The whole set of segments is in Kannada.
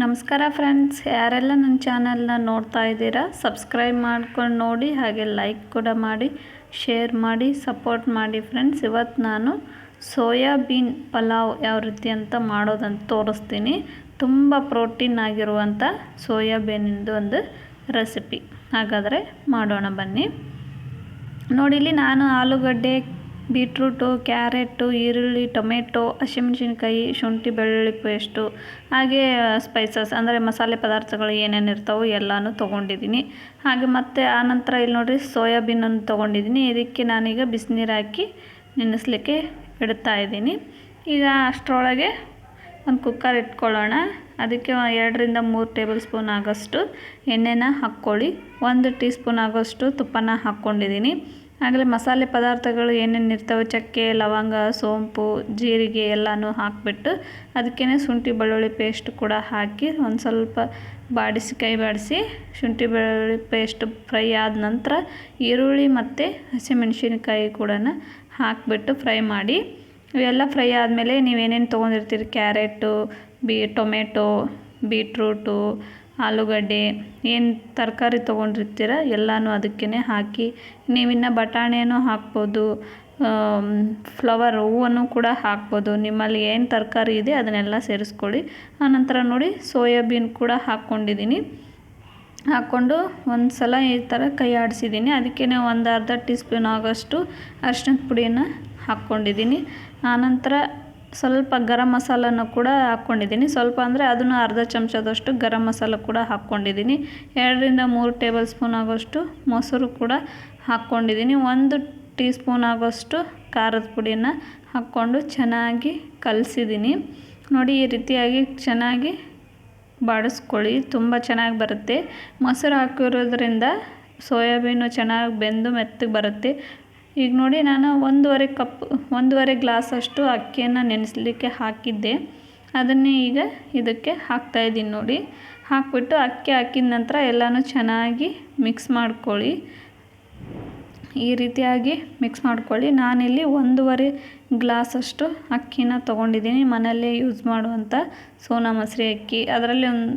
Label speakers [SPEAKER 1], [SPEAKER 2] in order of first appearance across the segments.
[SPEAKER 1] ನಮಸ್ಕಾರ ಫ್ರೆಂಡ್ಸ್ ಯಾರೆಲ್ಲ ನನ್ನ ಚಾನಲ್ನ ನೋಡ್ತಾ ಇದ್ದೀರಾ ಸಬ್ಸ್ಕ್ರೈಬ್ ಮಾಡ್ಕೊಂಡು ನೋಡಿ, ಹಾಗೆ ಲೈಕ್ ಕೂಡ ಮಾಡಿ ಶೇರ್ ಮಾಡಿ ಸಪೋರ್ಟ್ ಮಾಡಿ ಫ್ರೆಂಡ್ಸ್ ಇವತ್ತು ನಾನು ಸೋಯಾಬೀನ್ ಪಲಾವ್ ಯಾವ ರೀತಿ ಅಂತ ಮಾಡೋದಂತ ತೋರಿಸ್ತೀನಿ. ತುಂಬ ಪ್ರೋಟೀನ್ ಆಗಿರುವಂಥ ಸೋಯಾಬೀನಿಂದು ಒಂದು ರೆಸಿಪಿ ಹಾಗಾದರೆ ಮಾಡೋಣ ಬನ್ನಿ. ನೋಡಿಲಿ ನಾನು ಆಲೂಗಡ್ಡೆ ಬೀಟ್ರೂಟು, ಕ್ಯಾರೆಟು, ಈರುಳ್ಳಿ, ಟೊಮೆಟೊ, ಹಸಿಮೆಣ್ಸಿನ್ಕಾಯಿ, ಶುಂಠಿ, ಬೆಳ್ಳುಳ್ಳಿ ಪೇಸ್ಟು ಹಾಗೇ ಸ್ಪೈಸಸ್ ಅಂದರೆ ಮಸಾಲೆ ಪದಾರ್ಥಗಳು ಏನೇನು ಇರ್ತಾವೋ ಎಲ್ಲನೂ ತೊಗೊಂಡಿದ್ದೀನಿ. ಹಾಗೆ ಮತ್ತು ಆನಂತರ ಇಲ್ಲಿ ನೋಡಿರಿ ಸೋಯಾಬೀನನ್ನು ತೊಗೊಂಡಿದ್ದೀನಿ. ಇದಕ್ಕೆ ನಾನೀಗ ಬಿಸಿನೀರು ಹಾಕಿ ನೆನೆಸ್ಲಿಕ್ಕೆ ಇಡ್ತಾ ಇದ್ದೀನಿ. ಈಗ ಅಷ್ಟರೊಳಗೆ ಒಂದು ಕುಕ್ಕರ್ ಇಟ್ಕೊಳ್ಳೋಣ. ಅದಕ್ಕೆ ಎರಡರಿಂದ ಮೂರು ಟೇಬಲ್ ಸ್ಪೂನ್ ಆಗೋಷ್ಟು ಎಣ್ಣೆನ ಹಾಕ್ಕೊಳ್ಳಿ. ಒಂದು ಟೀ ಸ್ಪೂನ್ ಆಗೋಷ್ಟು ತುಪ್ಪನ ಹಾಕ್ಕೊಂಡಿದ್ದೀನಿ. ಆಗಲೇ ಮಸಾಲೆ ಪದಾರ್ಥಗಳು ಏನೇನು ಇರ್ತವೆ? ಚಕ್ಕೆ, ಲವಂಗ, ಸೋಂಪು, ಜೀರಿಗೆ ಎಲ್ಲನೂ ಹಾಕಿಬಿಟ್ಟು ಅದಕ್ಕೇ ಶುಂಠಿ ಬೆಳ್ಳುಳ್ಳಿ ಪೇಸ್ಟ್ ಕೂಡ ಹಾಕಿ ಒಂದು ಸ್ವಲ್ಪ ಬಾಡಿಸಿ, ಕೈ ಬಾಡಿಸಿ ಶುಂಠಿ ಬೆಳ್ಳುಳ್ಳಿ ಪೇಸ್ಟ್ ಫ್ರೈ ಆದ ನಂತರ ಈರುಳ್ಳಿ ಮತ್ತು ಹಸಿಮೆಣಸಿನಕಾಯಿ ಕೂಡ ಹಾಕಿಬಿಟ್ಟು ಫ್ರೈ ಮಾಡಿ. ಇವೆಲ್ಲ ಫ್ರೈ ಆದಮೇಲೆ ನೀವೇನೇನು ತೊಗೊಂಡಿರ್ತೀರಿ? ಕ್ಯಾರೆಟು, ಬೀ, ಟೊಮೆಟೊ, ಬೀಟ್ರೂಟು ಆಲೂಗಡ್ಡೆ, ಏನು ತರಕಾರಿ ತೊಗೊಂಡಿರ್ತೀರ ಎಲ್ಲನೂ ಅದಕ್ಕೇ ಹಾಕಿ ನೀವಿನ್ನು ಬಟಾಣಿಯನ್ನು ಹಾಕ್ಬೋದು ಫ್ಲವರ್ ಹೂವನ್ನು ಕೂಡ ಹಾಕ್ಬೋದು. ನಿಮ್ಮಲ್ಲಿ ಏನು ತರಕಾರಿ ಇದೆ ಅದನ್ನೆಲ್ಲ ಸೇರಿಸ್ಕೊಳ್ಳಿ. ಆನಂತರ ನೋಡಿ ಸೋಯಾಬೀನ್ ಕೂಡ ಹಾಕ್ಕೊಂಡಿದ್ದೀನಿ. ಹಾಕ್ಕೊಂಡು ಒಂದು ಸಲ ಈ ಥರ ಕೈ ಆಡಿಸಿದ್ದೀನಿ. ಅದಕ್ಕೆ ಒಂದು ಅರ್ಧ ಟೀ ಸ್ಪೂನ್ ಆಗೋಷ್ಟು ಅರ್ಶಿಣದ ಪುಡಿಯನ್ನು ಹಾಕ್ಕೊಂಡಿದ್ದೀನಿ. ಆನಂತರ ಸ್ವಲ್ಪ ಗರಂ ಮಸಾಲಾನ ಕೂಡ ಹಾಕ್ಕೊಂಡಿದ್ದೀನಿ. ಸ್ವಲ್ಪ ಅಂದರೆ ಅದನ್ನು ಅರ್ಧ ಚಮಚದಷ್ಟು ಗರಂ ಮಸಾಲ ಕೂಡ ಹಾಕ್ಕೊಂಡಿದ್ದೀನಿ. ಎರಡರಿಂದ ಮೂರು ಟೇಬಲ್ ಸ್ಪೂನ್ ಆಗೋಷ್ಟು ಮೊಸರು ಕೂಡ ಹಾಕ್ಕೊಂಡಿದ್ದೀನಿ. ಒಂದು ಟೀ ಸ್ಪೂನ್ ಆಗೋಷ್ಟು ಖಾರದ ಪುಡಿನ ಹಾಕ್ಕೊಂಡು ಚೆನ್ನಾಗಿ ಕಲಸಿದ್ದೀನಿ. ನೋಡಿ, ಈ ರೀತಿಯಾಗಿ ಚೆನ್ನಾಗಿ ಬಾಡಿಸ್ಕೊಳ್ಳಿ. ತುಂಬ ಚೆನ್ನಾಗಿ ಬರುತ್ತೆ. ಮೊಸರು ಹಾಕಿರೋದ್ರಿಂದ ಸೋಯಾಬೀನು ಚೆನ್ನಾಗಿ ಬೆಂದು ಮೆತ್ತಗೆ ಬರುತ್ತೆ. ಈಗ ನೋಡಿ ನಾನು ಒಂದೂವರೆ ಕಪ್, ಒಂದೂವರೆ ಗ್ಲಾಸಷ್ಟು ಅಕ್ಕಿಯನ್ನು ನೆನೆಸ್ಲಿಕ್ಕೆ ಹಾಕಿದ್ದೆ. ಅದನ್ನೇ ಈಗ ಇದಕ್ಕೆ ಹಾಕ್ತಾಯಿದ್ದೀನಿ ನೋಡಿ. ಹಾಕ್ಬಿಟ್ಟು ಅಕ್ಕಿ ಹಾಕಿದ ನಂತರ ಎಲ್ಲನೂ ಚೆನ್ನಾಗಿ ಮಿಕ್ಸ್ ಮಾಡ್ಕೊಳ್ಳಿ. ಈ ರೀತಿಯಾಗಿ ಮಿಕ್ಸ್ ಮಾಡ್ಕೊಳ್ಳಿ. ನಾನಿಲ್ಲಿ ಒಂದೂವರೆ ಗ್ಲಾಸಷ್ಟು ಅಕ್ಕಿನ ತೊಗೊಂಡಿದ್ದೀನಿ. ಮನೆಯಲ್ಲೇ ಯೂಸ್ ಮಾಡುವಂಥ ಸೋನಾ ಮಸರಿ ಅಕ್ಕಿ. ಅದರಲ್ಲಿ ಒಂದು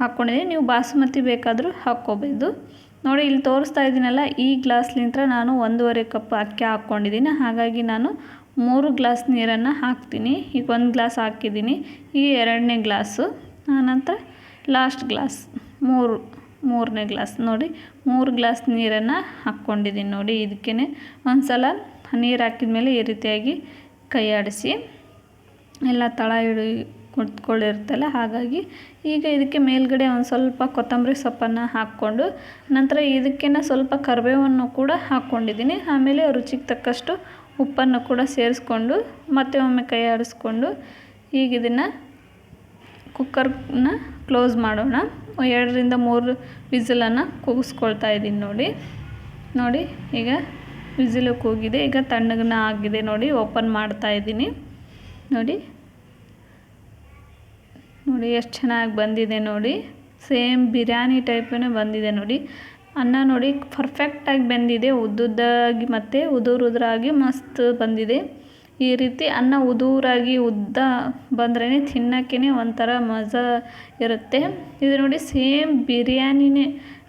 [SPEAKER 1] ಹಾಕ್ಕೊಂಡಿದ್ದೀನಿ. ನೀವು ಬಾಸುಮತಿ ಬೇಕಾದರೂ ಹಾಕ್ಕೋಬೋದು. ನೋಡಿ, ಇಲ್ಲಿ ತೋರಿಸ್ತಾ ಇದ್ದೀನಲ್ಲ, ಈ ಗ್ಲಾಸ್ಲಿಂತ್ರ ನಾನು ಒಂದೂವರೆ ಕಪ್ ಅಕ್ಕಿ ಹಾಕ್ಕೊಂಡಿದ್ದೀನಿ. ಹಾಗಾಗಿ ನಾನು ಮೂರು ಗ್ಲಾಸ್ ನೀರನ್ನು ಹಾಕ್ತೀನಿ. ಈಗ ಒಂದು ಗ್ಲಾಸ್ ಹಾಕಿದ್ದೀನಿ. ಈ ಎರಡನೇ ಗ್ಲಾಸು ಆನಂತರ ಲಾಸ್ಟ್ ಗ್ಲಾಸ್, ಮೂರು, ಮೂರನೇ ಗ್ಲಾಸ್. ನೋಡಿ, ಮೂರು ಗ್ಲಾಸ್ ನೀರನ್ನು ಹಾಕ್ಕೊಂಡಿದ್ದೀನಿ. ನೋಡಿ ಇದಕ್ಕೇ ಒಂದು ಸಲ ನೀರು ಹಾಕಿದ ಮೇಲೆ ಈ ರೀತಿಯಾಗಿ ಕೈ ಆಡಿಸಿ ಎಲ್ಲ ತಳ ಹಿಡಿ ಕುತ್ಕೊಳ್ಳಿರುತ್ತಲ್ಲ ಹಾಗಾಗಿ ಈಗ ಇದಕ್ಕೆ ಮೇಲ್ಗಡೆ ಒಂದು ಸ್ವಲ್ಪ ಕೊತ್ತಂಬರಿ ಸೊಪ್ಪನ್ನು ಹಾಕ್ಕೊಂಡು ನಂತರ ಇದಕ್ಕೆ ಸ್ವಲ್ಪ ಕರಿಬೇವನ್ನು ಕೂಡ ಹಾಕ್ಕೊಂಡಿದ್ದೀನಿ. ಆಮೇಲೆ ರುಚಿಗೆ ತಕ್ಕಷ್ಟು ಉಪ್ಪನ್ನು ಕೂಡ ಸೇರಿಸ್ಕೊಂಡು ಮತ್ತೆ ಒಮ್ಮೆ ಕೈ ಆಡಿಸ್ಕೊಂಡು ಈಗ ಇದನ್ನು ಕುಕ್ಕರ್ನ ಕ್ಲೋಸ್ ಮಾಡೋಣ. ಎರಡರಿಂದ ಮೂರು ವಿಸಿಲನ್ನು ಕೂಗಿಸ್ಕೊಳ್ತಾ ಇದ್ದೀನಿ ನೋಡಿ. ನೋಡಿ, ಈಗ ವಿಸಿಲು ಕೂಗಿದೆ, ಈಗ ತಣ್ಣಗನ್ನ ಆಗಿದೆ ನೋಡಿ, ಓಪನ್ ಮಾಡ್ತಾ ಇದ್ದೀನಿ. ನೋಡಿ. ನೋಡಿ, ಎಷ್ಟು ಚೆನ್ನಾಗಿ ಬಂದಿದೆ ನೋಡಿ. ಸೇಮ್ ಬಿರಿಯಾನಿ ಟೈಪೇ ಬಂದಿದೆ ನೋಡಿ. ಅನ್ನ ನೋಡಿ ಪರ್ಫೆಕ್ಟಾಗಿ ಬಂದಿದೆ. ಉದ್ದುದ್ದಾಗಿ ಮತ್ತು ಉದುರು ಉದುರಾಗಿ ಮಸ್ತ್ ಬಂದಿದೆ. ಈ ರೀತಿ ಅನ್ನ ಉದುರಾಗಿ ಉದ್ದ ಬಂದ್ರೇ ತಿನ್ನೋಕ್ಕೇ ಒಂಥರ ಮಜಾ ಇರುತ್ತೆ. ಇದು ನೋಡಿ, ಸೇಮ್ ಬಿರಿಯಾನಿನೇ.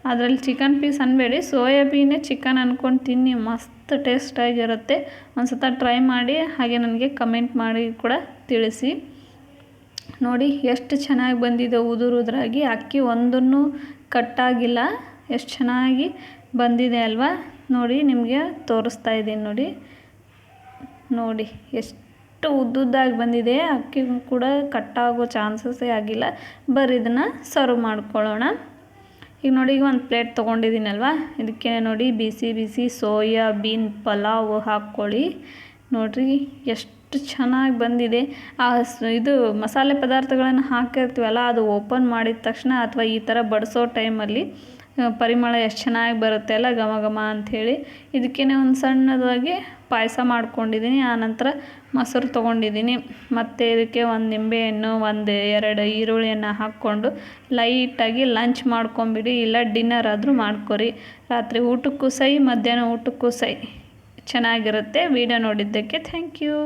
[SPEAKER 1] ಅದರಲ್ಲಿ ಚಿಕನ್ ಪೀಸ್ ಅನ್ಬೇಡಿ. ಸೋಯಾಬೀನೇ ಚಿಕನ್ ಅಂದ್ಕೊಂಡು ತಿನ್ನಿ, ಮಸ್ತ್ ಟೇಸ್ಟಾಗಿರುತ್ತೆ ಒಂದು ಸತ ಟ್ರೈ ಮಾಡಿ, ಹಾಗೆ ನನಗೆ ಕಮೆಂಟ್ ಮಾಡಿ ಕೂಡ ತಿಳಿಸಿ. ನೋಡಿ ಎಷ್ಟು ಚೆನ್ನಾಗಿ ಬಂದಿದೆ ಉದುರು ಉದುರಾಗಿ ಅಕ್ಕಿ ಒಂದನ್ನು ಕಟ್ಟಾಗಿಲ್ಲ, ಎಷ್ಟು ಚೆನ್ನಾಗಿ ಬಂದಿದೆ ಅಲ್ವಾ? ನೋಡಿ ನಿಮಗೆ ತೋರಿಸ್ತಾ ಇದ್ದೀನಿ ನೋಡಿ. ನೋಡಿ ಎಷ್ಟು ಉದ್ದುದ್ದಾಗಿ ಬಂದಿದೆ. ಅಕ್ಕಿ ಕೂಡ ಕಟ್ಟಾಗೋ ಚಾನ್ಸಸ್ಸೇ ಆಗಿಲ್ಲ. ಬರೀ ಇದನ್ನು ಸರ್ವ್ ಮಾಡ್ಕೊಳ್ಳೋಣ. ಈಗ ನೋಡಿ, ಈಗ ಒಂದು ಪ್ಲೇಟ್ ತೊಗೊಂಡಿದ್ದೀನಲ್ವ ಇದಕ್ಕೆ ನೋಡಿ ಬಿಸಿ ಬಿಸಿ ಸೋಯಾಬೀನ್ ಪಲಾವ್ ಹಾಕ್ಕೊಳ್ಳಿ. ನೋಡಿರಿ ಎಷ್ಟು ಎಷ್ಟು ಚೆನ್ನಾಗಿ ಬಂದಿದೆ. ಆ ಇದು ಮಸಾಲೆ ಪದಾರ್ಥಗಳನ್ನು ಹಾಕಿರ್ತೀವಲ್ಲ, ಅದು ಓಪನ್ ಮಾಡಿದ ತಕ್ಷಣ ಅಥವಾ ಈ ಥರ ಬಡಿಸೋ ಟೈಮಲ್ಲಿ ಪರಿಮಳ ಎಷ್ಟು ಚೆನ್ನಾಗಿ ಬರುತ್ತೆ ಅಲ್ಲ, ಘಮ ಘಮ ಅಂಥೇಳಿ. ಇದಕ್ಕೇ ಒಂದು ಸಣ್ಣದಾಗಿ ಪಾಯಸ ಮಾಡ್ಕೊಂಡಿದ್ದೀನಿ ಆನಂತರ ಮೊಸರು ತೊಗೊಂಡಿದ್ದೀನಿ ಮತ್ತು ಇದಕ್ಕೆ ಒಂದು ನಿಂಬೆಹಣ್ಣು ಒಂದು ಎರಡು ಈರುಳ್ಳಿಯನ್ನು ಹಾಕ್ಕೊಂಡು ಲೈಟಾಗಿ ಲಂಚ್ ಮಾಡ್ಕೊಂಬಿಡಿ. ಇಲ್ಲ ಡಿನ್ನರ್ ಆದರೂ ಮಾಡ್ಕೊರಿ. ರಾತ್ರಿ ಊಟಕ್ಕೂ ಸೈ, ಮಧ್ಯಾಹ್ನ ಊಟಕ್ಕೂ ಸೈ. ಚೆನ್ನಾಗಿರುತ್ತೆ. ವಿಡಿಯೋ ನೋಡಿದ್ದಕ್ಕೆ ಥ್ಯಾಂಕ್ ಯು.